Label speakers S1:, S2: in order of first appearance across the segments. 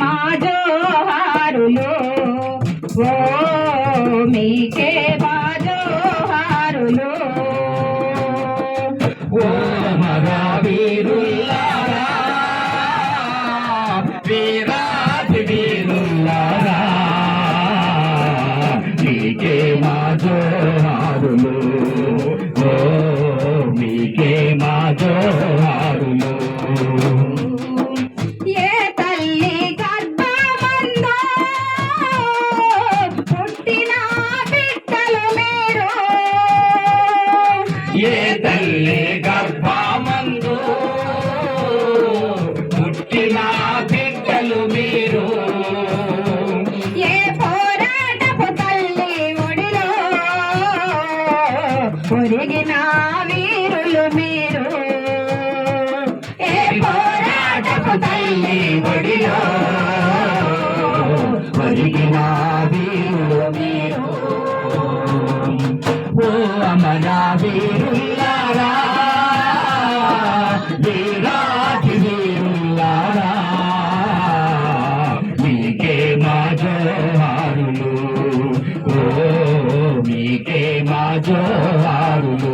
S1: మా జోహారులు. ఓ మీకే మా జోహారులు. ఓ మగావీరుల్లారా వీరాజి వీరుల్లారా మీకే మా జోహారులు. ఓ మీకే మా జోహారులు.
S2: ఏ తల్లి గర్భమందు పుట్టిన బిడ్డలు మీరు.
S1: ఏ
S2: పోరాటపు తల్లి ఒడిలో ఒరిగిన వీరులు మీరు. ఏ పోరాటపు తల్లి ఒడిలో
S1: ఒరిగిన వీరులు మీరు. ఓ అమరా వీరులారా మా జోహారులు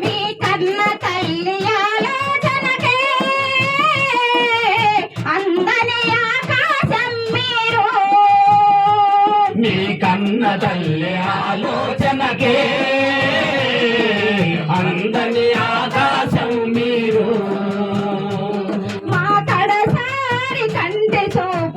S1: మీ
S2: కన్న తల్లి ఆలోచనకే అందని ఆకాశం మీరు.
S1: నీ కన్న తల్లి ఆలోచనకే అందని ఆకాశం మీరు.
S2: మా కడసారి కంటి చూపుకే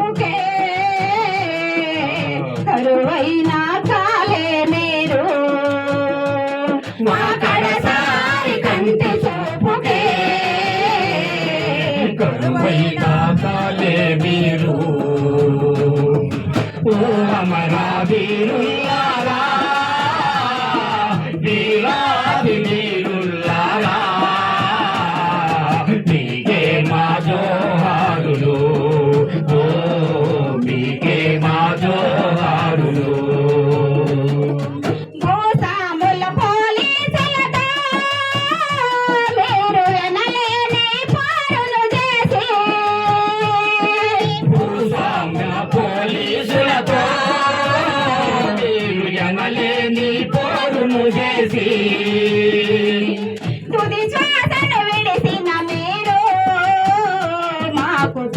S2: కరువైన తాలే వీరు ఓ అమరా వీరుల్లారా వీరాది
S1: వీరుల్లారా మీకే మా జోహారులు. ఓ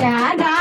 S1: Yeah, I got.